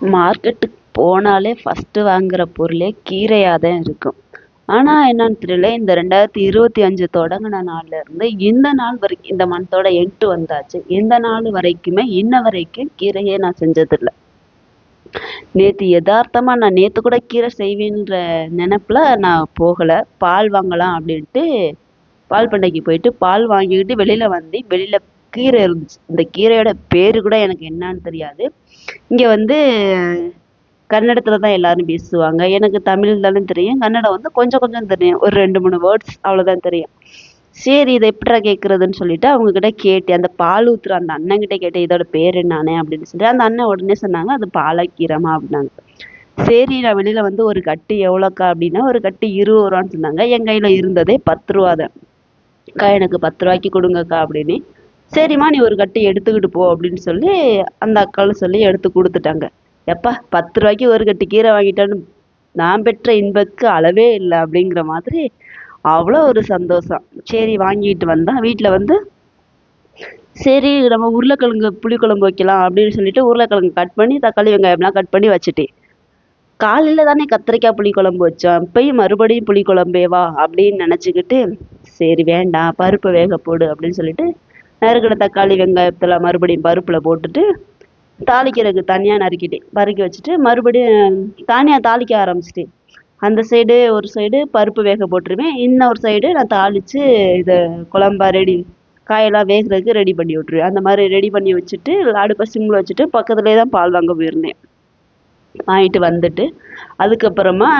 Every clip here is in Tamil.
மார்க்கெட்டுக்கு போனாலே ஃபஸ்ட்டு வாங்குற பொருளே கீரையாக தான் இருக்கும். ஆனால் என்னன்னு தெரியல இந்த ரெண்டாயிரத்தி இருபத்தி அஞ்சு தொடங்கின நாள்லேருந்து இந்த நாள் வரைக்கும் இந்த மந்த்தோட எட்டு வந்தாச்சு. இந்த நாள் வரைக்குமே இன்ன வரைக்கும் கீரையே நான் செஞ்சதில்லை. நேற்று யதார்த்தமாக நான் நேற்று கூட கீரை செய்வேன்ற நினப்பில் நான் போகலை. பால் வாங்கலாம் அப்படின்ட்டு பால் பண்ணைக்கு போயிட்டு பால் வாங்கிக்கிட்டு வெளியில் வந்து வெளியில் கீரை இருந்துச்சு. இந்த கீரையோட பேர் கூட எனக்கு என்னன்னு தெரியாது. இங்கே வந்து கன்னடத்தில் தான் எல்லாரும் பேசுவாங்க. எனக்கு தமிழ் தானே தெரியும். கன்னடம் வந்து கொஞ்சம் கொஞ்சம் தெரியும். ஒரு ரெண்டு மூணு வேர்ட்ஸ் அவ்வளோதான் தெரியும். சரி இதை எப்படிடா கேட்குறதுன்னு சொல்லிட்டு அவங்கக்கிட்ட கேட்டேன். அந்த பால் ஊற்றுற அந்த அண்ணன்கிட்ட கேட்டேன். இதோட பேர் என்னானே அப்படின்னு சொல்லி அந்த அண்ணன் உடனே சொன்னாங்க அது பாலக்கீரமா அப்படின்னாங்க. சரி நான் வெளியில் வந்து ஒரு கட்டு எவ்வளோக்கா அப்படின்னா ஒரு கட்டு இருபது ரூபான்னு சொன்னாங்க. என் கையில் இருந்ததே பத்து ரூபா தான் அக்கா எனக்கு பத்து ரூபாய்க்கு கொடுங்கக்கா அப்படின்னு சரிம்மா நீ ஒரு கட்டு எடுத்துக்கிட்டு போ அப்படின்னு சொல்லி அந்த அக்காளும் சொல்லி எடுத்து கொடுத்துட்டாங்க. எப்பா பத்து ரூபாய்க்கு ஒரு கட்டு கீரை வாங்கிட்டேன்னு நான் பெற்ற இன்பத்துக்கு அளவே இல்லை அப்படிங்கிற மாதிரி அவ்வளோ ஒரு சந்தோஷம். சரி வாங்கிட்டு வந்தேன். வீட்டில் வந்து சரி நம்ம உருளைக்கிழங்கு புளிக்குழம்பு வைக்கலாம் அப்படின்னு சொல்லிட்டு உருளைக்கிழங்கு கட் பண்ணி தக்காளி வெங்காயம்லாம் கட் பண்ணி வச்சுட்டேன். காலையில் தானே கத்திரிக்காய் புளிக்குழம்பு வச்சோம். இப்பயும் மறுபடியும் புளிக்குழம்பே வா அப்படின்னு நினச்சிக்கிட்டு சரி வேண்டாம் பருப்பு வேக போடு அப்படின்னு சொல்லிட்டு நறுக்கின தக்காளி வெங்காயத்தில் மறுபடியும் பருப்பில் போட்டுட்டு தாளிக்கிறதுக்கு தனியாக நறுக்கிட்டேன். பருக்கி வச்சுட்டு மறுபடியும் தனியாக தாளிக்க ஆரம்பிச்சிட்டேன். அந்த சைடு ஒரு சைடு பருப்பு வேக போட்டுருவேன். இன்னொரு சைடு நான் தாளித்து இதை குழம்பா ரெடி காயெல்லாம் வேகிறதுக்கு ரெடி பண்ணி விட்ருவேன் அந்த மாதிரி ரெடி பண்ணி வச்சுட்டு அடுப்பை சிம்மில் வச்சுட்டு பக்கத்துலேயே தான் பால் வாங்க போயிருந்தேன். வாங்கிட்டு வந்துட்டு அதுக்கப்புறமா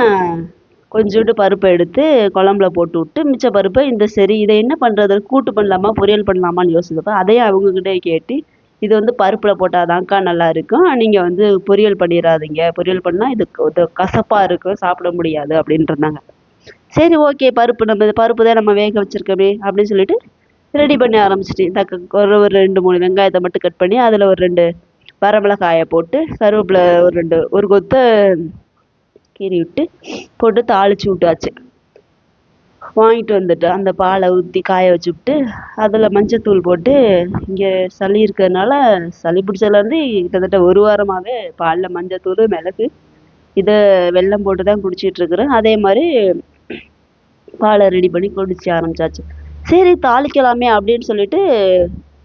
கொஞ்சோண்டு பருப்பை எடுத்து குழம்புல போட்டு விட்டு மிச்ச பருப்பை இந்த சரி இதை என்ன பண்ணுறது கூட்டு பண்ணலாமா? பொரியல் பண்ணலாமான்னு யோசிச்சப்போ அதையும் அவங்கக்கிட்டே கேட்டு இது வந்து பருப்பில் போட்டால் தான்க்கா நல்லாயிருக்கும் நீங்கள் வந்து பொரியல் பண்ணிடாதீங்க பொரியல் பண்ணால் இது இது கசப்பாக இருக்கும். சாப்பிட முடியாது அப்படின்ட்டுருந்தாங்க சரி ஓகே பருப்பு நம்ம பருப்பு தான் நம்ம வேக வச்சுருக்கோமே அப்படின்னு சொல்லிட்டு ரெடி பண்ண ஆரம்பிச்சிட்டேன். தக்க ஒரு ஒரு ரெண்டு மூணு வெங்காயத்தை மட்டும் கட் பண்ணி அதில் ஒரு ரெண்டு வரமிளகாயை போட்டு கருவேப்பிலை ஒரு ரெண்டு ஒரு கொத்து கீறி விட்டு போட்டு தாளித்து விட்டாச்சு. வாங்கிட்டு வந்துட்டு அந்த பாலை ஊற்றி காய வச்சு விட்டு அதில் மஞ்சத்தூள் போட்டு இங்கே சளி இருக்கிறதுனால சளி பிடிச்சதுலேருந்து கிட்டத்தட்ட ஒரு வாரமாகவே பாலில் மஞ்சத்தூள் மிளகு இதை வெல்லம் போட்டு தான் குடிச்சிட்ருக்குறேன் அதே மாதிரி பாலை ரெடி பண்ணி குடிச்சு ஆரம்பிச்சாச்சு. சரி தாளிக்கலாமே அப்படின்னு சொல்லிட்டு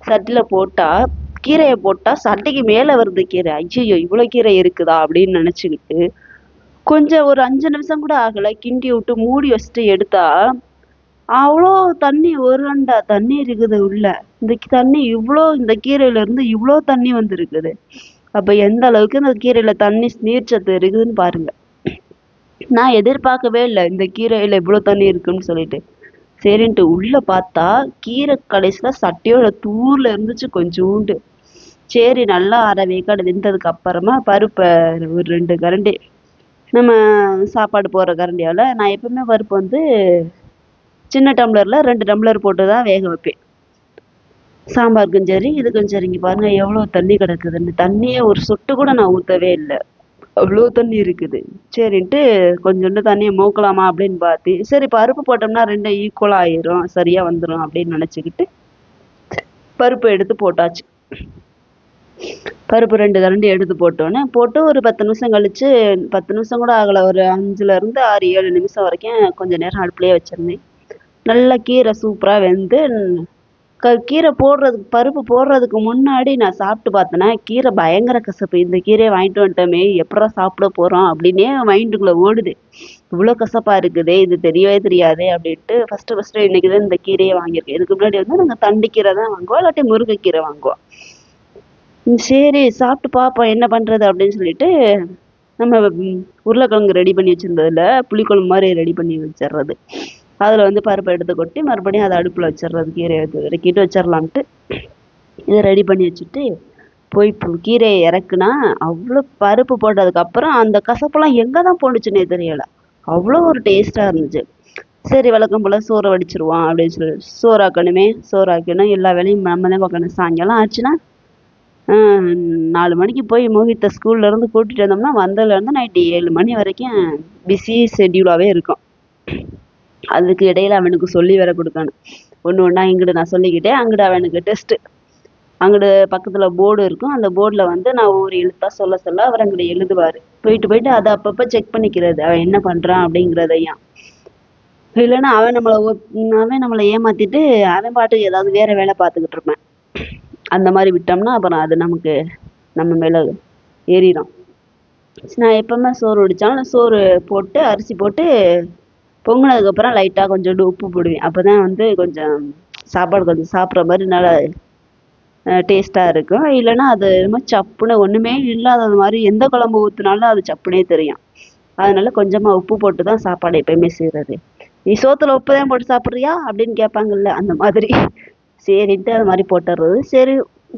சட்டியில் போட்டால் கீரையை போட்டால் சட்டைக்கு மேலே வருது கீரை. ஐயோ இவ்வளோ கீரை இருக்குதா அப்படின்னு நினச்சிக்கிட்டு கொஞ்சம் ஒரு அஞ்சு நிமிஷம் கூட ஆகலை. கிண்டி விட்டு மூடி வச்சுட்டு எடுத்தா அவ்வளோ தண்ணி ஒரு அண்டா தண்ணி இருக்குது உள்ள. இந்த தண்ணி இவ்வளோ இந்த கீரையிலேருந்து இவ்வளோ தண்ணி வந்துருக்குது. அப்போ எந்த அளவுக்கு இந்த கீரையில் தண்ணி நீர்ச்சத்து இருக்குதுன்னு பாருங்க. நான் எதிர்பார்க்கவே இல்லை இந்த கீரையில் இவ்வளோ தண்ணி இருக்குன்னு சொல்லிட்டு. சரின்ட்டு உள்ளே பார்த்தா கீரை கடைசியில் சட்டையோட தூரில் இருந்துச்சு கொஞ்சோண்டு. சரி நல்லா அரை வேக்காடு வெந்ததுக்கு அப்புறமா பருப்பை ஒரு ரெண்டு கரண்டி நம்ம சாப்பாடு போடுற கரண்டியால் நான் எப்பவுமே பருப்பு வந்து சின்ன டம்ளரில் ரெண்டு டம்ளர் போட்டு தான் வேக வைப்பேன். சாம்பாருக்கும் சரி இதுக்கும் சரிங்க பாருங்கள் எவ்வளோ தண்ணி கிடக்குதுன்னு தண்ணியே ஒரு சொட்டு கூட நான் ஊற்றவே இல்லை. அவ்வளோ தண்ணி இருக்குது. சரின்ட்டு கொஞ்சோண்டு தண்ணியை மூக்கலாமா அப்படின்னு பார்த்து சரி பருப்பு போட்டோம்னா ரெண்டும் ஈக்குவலாக ஆயிரும் சரியாக வந்துடும் அப்படின்னு நினச்சிக்கிட்டு பருப்பு எடுத்து போட்டாச்சு. பருப்பு ரெண்டு கரண்டி எடுத்து போட்டோன்னே போட்டு ஒரு பத்து நிமிஷம் கழித்து பத்து நிமிஷம் கூட ஆகலை. ஒரு அஞ்சுலேருந்து ஆறு ஏழு நிமிஷம் வரைக்கும் கொஞ்சம் நேரம் அடுப்புலேயே வச்சுருந்தேன். நல்லா கீரை சூப்பராக வெந்து க கீரை போடுறதுக்கு பருப்பு போடுறதுக்கு முன்னாடி நான் சாப்பிட்டு பார்த்தேன்னா கீரை பயங்கர கசப்பு. இந்த கீரையை வாங்கிட்டு வந்துட்டோமே எப்படா சாப்பிட போகிறோம் அப்படின்னே மைண்டுக்குள்ளே ஓடுது. இவ்வளோ கசப்பாக இருக்குதே இது தெரியவே தெரியாதே அப்படின்ட்டு ஃபஸ்ட்டு ஃபஸ்ட்டு இன்றைக்கி தான் இந்த கீரையை வாங்கியிருக்கேன். இதுக்கு முன்னாடி வந்து நாங்கள் தண்டுக்கீரை தான் வாங்குவோம் இல்லாட்டி முருங்கைக்கீரை வாங்குவோம். சரி சாப்பிட்டு பார்ப்போம் என்ன பண்ணுறது அப்படின்னு சொல்லிட்டு நம்ம உருளைக்கிழங்கு ரெடி பண்ணி வச்சுருந்ததில் புளிக்குழம்பு மாதிரி ரெடி பண்ணி வச்சிடுறது அதில் வந்து பருப்பை எடுத்து கொட்டி மறுபடியும் அதை அடுப்பில் வச்சிடுறது கீரையை இறக்கிட்டு வச்சிடலான்ட்டு இதை ரெடி பண்ணி வச்சுட்டு போய் கீரையை இறக்குனா அவ்வளோ பருப்பு போட்டதுக்கப்புறம் அந்த கசப்பெல்லாம் எங்கே தான் போணுச்சுன்னே தெரியலை. அவ்வளோ ஒரு டேஸ்ட்டாக இருந்துச்சு. சரி வழக்கம் போல் சோறை வடிச்சிருவோம் அப்படின்னு சொல்லி சோறாக்கணுமே சோறாக்கணும் எல்லா வேலையும் நம்ம தான் பார்க்கணும். சாயங்காலம் ஆச்சுன்னா நாலு மணிக்கு போய் மோகித்தை ஸ்கூல்லேருந்து கூட்டிகிட்டு வந்தோம்னா வந்ததுலேருந்து நைட்டு ஏழு மணி வரைக்கும் பிஸி ஷெட்யூலாகவே இருக்கும். அதுக்கு இடையில் அவனுக்கு சொல்லி வர கொடுக்கணும். ஒன்று ஒன்றா இங்கிட்டு நான் சொல்லிக்கிட்டே அங்கிட்டு அவனுக்கு டெஸ்ட்டு அங்கிட்டு பக்கத்தில் போர்டு இருக்கும். அந்த போர்டில் வந்து நான் ஒவ்வொரு எழுத்தாக சொல்ல சொல்ல அவர் அங்கிட்டு எழுதுவார். போயிட்டு போயிட்டு அதை அப்பப்போ செக் பண்ணிக்கிறது. அவன் என்ன பண்ணுறான் அப்படிங்கிறதையும். இல்லைன்னா அவன் நம்மளை அவன் நம்மளை ஏமாற்றிட்டு அவன் பாட்டுக்கு ஏதாவது வேறு வேலை பார்த்துக்கிட்டு இருப்பேன். அந்த மாதிரி விட்டோம்னா அப்புறம் அது நமக்கு நம்ம மேலே ஏறிடும் நான் எப்போவுமே சோறு வடித்தாலும் சோறு போட்டு அரிசி போட்டு பொங்கினதுக்கப்புறம் லைட்டாக கொஞ்சோண்டு உப்பு போடுவேன். அப்போ தான் வந்து கொஞ்சம் சாப்பாடு கொஞ்சம் சாப்பிட்ற மாதிரி நல்லா டேஸ்ட்டாக இருக்கும். இல்லைன்னா அது என்னமோ சப்புன்னு ஒன்றுமே இல்லாத மாதிரி எந்த குழம்பு ஊற்றினாலும் அது சப்புனே தெரியும். அதனால கொஞ்சமாக உப்பு போட்டு தான் சாப்பாடு எப்பயுமே செய்கிறது நீ சோத்தில் உப்பு தான் போட்டு சாப்பிட்றியா அப்படின்னு கேட்பாங்கல்ல அந்த மாதிரி. சரின்ட்டு அது மாதிரி போட்டுடுறது சரி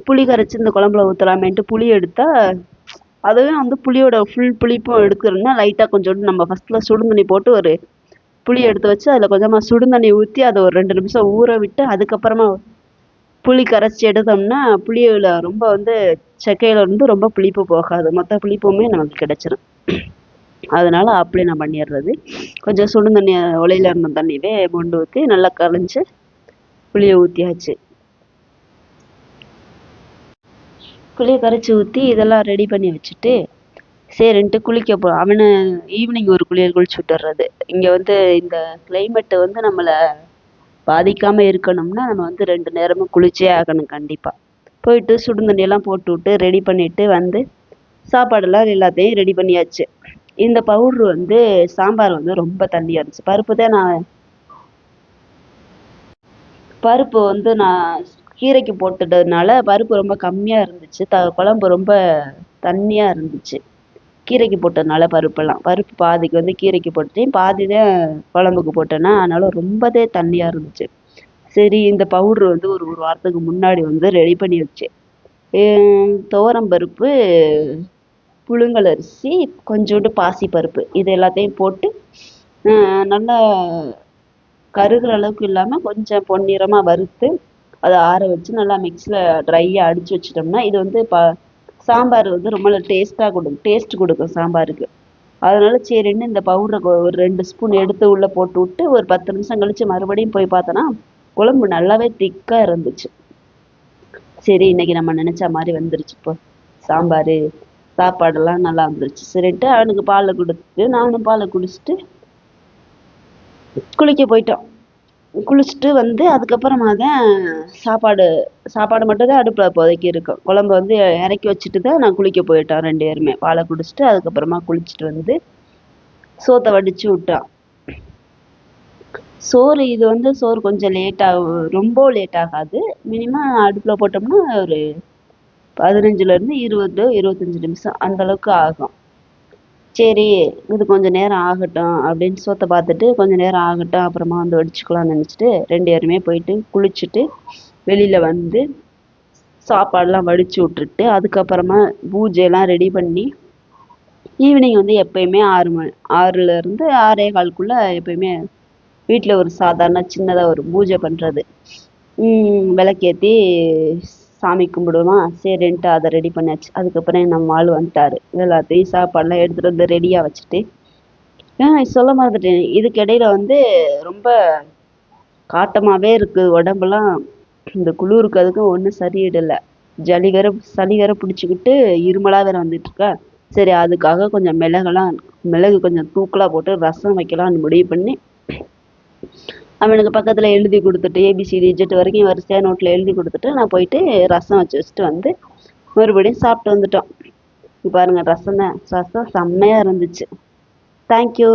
புளி கரைச்சி இந்த குழம்புல ஊற்றலாமேன்ட்டு புளி எடுத்தால் அதுவே வந்து புளியோட ஃபுல் புளிப்பும் எடுக்கணும்னா லைட்டாக கொஞ்சோண்டு நம்ம ஃபஸ்ட்டில் சுடுதண்ணி போட்டு ஒரு புளி எடுத்து வச்சு அதில் கொஞ்சமாக சுடுதண்ணி ஊற்றி அதை ஒரு ரெண்டு நிமிஷம் ஊற விட்டு அதுக்கப்புறமா புளி கரைச்சி எடுத்தோம்னா புளியில் ரொம்ப வந்து செக்கையில் இருந்து ரொம்ப புளிப்பு போகாது. மொத்த புளிப்புமே நமக்கு கிடச்சிடும் அதனால் அப்படி நான் பண்ணிடுறது கொஞ்சம் சுடு தண்ணி இருந்த தண்ணியவே மொண்டு ஊற்றி நல்லா கரைஞ்சி புளியை ஊற்றியாச்சு புளியை கரைச்சி ஊற்றி இதெல்லாம் ரெடி பண்ணி வச்சுட்டு சரின்ட்டு குளிக்க போ அவனை ஈவினிங் ஒரு குளியல் குளிச்சு விட்டுறது இங்கே வந்து இந்த கிளைமேட்டை வந்து நம்மளை பாதிக்காமல் இருக்கணும்னா நம்ம வந்து ரெண்டு நேரமும் குளிச்சே ஆகணும் கண்டிப்பாக போயிட்டு சுடு தண்ணியெல்லாம் போட்டு விட்டு ரெடி பண்ணிவிட்டு வந்து சாப்பாடெல்லாம் எல்லாத்தையும் ரெடி பண்ணியாச்சு. இந்த பவுட்ரு வந்து சாம்பார் வந்து ரொம்ப தண்ணியாக இருந்துச்சு. பருப்பு தான் நான் பருப்பு வந்து நான் கீரைக்கு போட்டுட்டதுனால பருப்பு ரொம்ப கம்மியாக இருந்துச்சு. த குழம்பு ரொம்ப தண்ணியாக இருந்துச்சு. கீரைக்கு போட்டதுனால பருப்பெல்லாம். பருப்பு பாதிக்கு வந்து கீரைக்கு போட்டுட்டேன். பாதி தான் குழம்புக்கு போட்டேன்னா அதனால ரொம்பவே தண்ணியாக இருந்துச்சு. சரி இந்த பவுட்ரு வந்து ஒரு ஒரு வாரத்துக்கு முன்னாடி வந்து ரெடி பண்ணி வச்சேன். துவரம் பருப்பு புழுங்கல் அரிசி கொஞ்சோண்டு பாசிப்பருப்பு இது எல்லாத்தையும் போட்டு நல்லா கருகிற அளவுக்கு இல்லாமல் கொஞ்சம் பொன்னிறமாக வறுத்து அதை ஆற வச்சு நல்லா மிக்ஸியில் ட்ரையாக அடித்து வச்சிட்டோம்னா இது வந்து ப சாம்பார் வந்து ரொம்ப டேஸ்ட்டாக கொடுக்கும் டேஸ்ட் கொடுக்கும் சாம்பாருக்கு. அதனால சரின்னு இந்த பவுடரை ஒரு ரெண்டு ஸ்பூன் எடுத்து உள்ளே போட்டு விட்டு ஒரு பத்து நிமிஷம் கழித்து மறுபடியும் போய் பார்த்தோன்னா குழம்பு நல்லாவே திக்காக இருந்துச்சு. சரி இன்னைக்கு நம்ம நினச்ச மாதிரி வந்துருச்சு இப்போ. சாம்பார் சாப்பாடெல்லாம் நல்லா வந்துருச்சு. சரின்ட்டு அவனுக்கு பாலை கொடுத்துட்டு நானும் பாலை குடிச்சிட்டு குளிக்க போயிட்டோம். குளிச்சுட்டு வந்து அதுக்கப்புறமா தான் சாப்பாடு சாப்பாடு மட்டும் தான் அடுப்பில் இப்போதைக்கு இருக்கும் குழம்பு வந்து இறக்கி வச்சுட்டு தான் நான் குளிக்க போயிட்டோம் ரெண்டு பேருமே. பாலை குடிச்சிட்டு அதுக்கப்புறமா குளிச்சுட்டு வந்து சோத்தை வடித்து விட்டான் சோறு இது வந்து சோறு கொஞ்சம் லேட்டாக ரொம்ப லேட் ஆகாது. மினிமம் அடுப்பில் போட்டோம்னா ஒரு பதினஞ்சுலேருந்து இருபது இருபத்தஞ்சி நிமிஷம் அந்த அளவுக்கு ஆகும். சரி இது கொஞ்சம் நேரம் ஆகட்டும் அப்படின்னு சோத்தை பார்த்துட்டு கொஞ்சம் நேரம் ஆகட்டும் அப்புறமா வந்து வடிச்சுக்கலாம்னு நினச்சிட்டு ரெண்டு பேருமே போயிட்டு குளிச்சுட்டு வெளியில் வந்து சாப்பாடெலாம் வடித்து விட்டுட்டு அதுக்கப்புறமா பூஜையெல்லாம் ரெடி பண்ணி ஈவினிங் வந்து எப்பயுமே ஆறு மணி ஆறுலேருந்து ஆறே கால்குள்ளே எப்பயுமே வீட்டில் ஒரு சாதாரண சின்னதாக ஒரு பூஜை பண்ணுறது விளக்கேற்றி சாமி கும்பிடுவோமா? சரின்ட்டு அதை ரெடி பண்ணியாச்சு அதுக்கப்புறம் நம்ம ஆள் வந்துட்டாரு. எல்லாத்தையும் சாப்பாடெலாம் எடுத்துகிட்டு வந்து ரெடியாக வச்சுட்டு ஆ சொல்ல மறந்துட்டேன் இதுக்கு இடையில வந்து ரொம்ப காட்டமாகவே இருக்குது உடம்பெல்லாம் இந்த குளிருக்கு அதுக்கும் ஒன்றும் சரியிடலை. ஜலி வேற சளி வேற பிடிச்சிக்கிட்டு இருமலாக வேற வந்துட்டுருக்கா. சரி அதுக்காக கொஞ்சம் மிளகெல்லாம் மிளகு கொஞ்சம் தூக்கலாக போட்டு ரசம் வைக்கலாம்னு முடிவு பண்ணி அவனுக்கு பக்கத்தில் எழுதி கொடுத்துட்டு ஏபிசிடி ஜெட் வரைக்கும் வரிசையாக நோட்டில் எழுதி கொடுத்துட்டு நான் போயிட்டு ரசம் வச்சு வச்சுட்டு வந்து மறுபடியும் சாப்பிட்டு வந்துட்டோம். பாருங்க ரசம் தான் ரசம் செம்மையாக இருந்துச்சு. தேங்க்யூ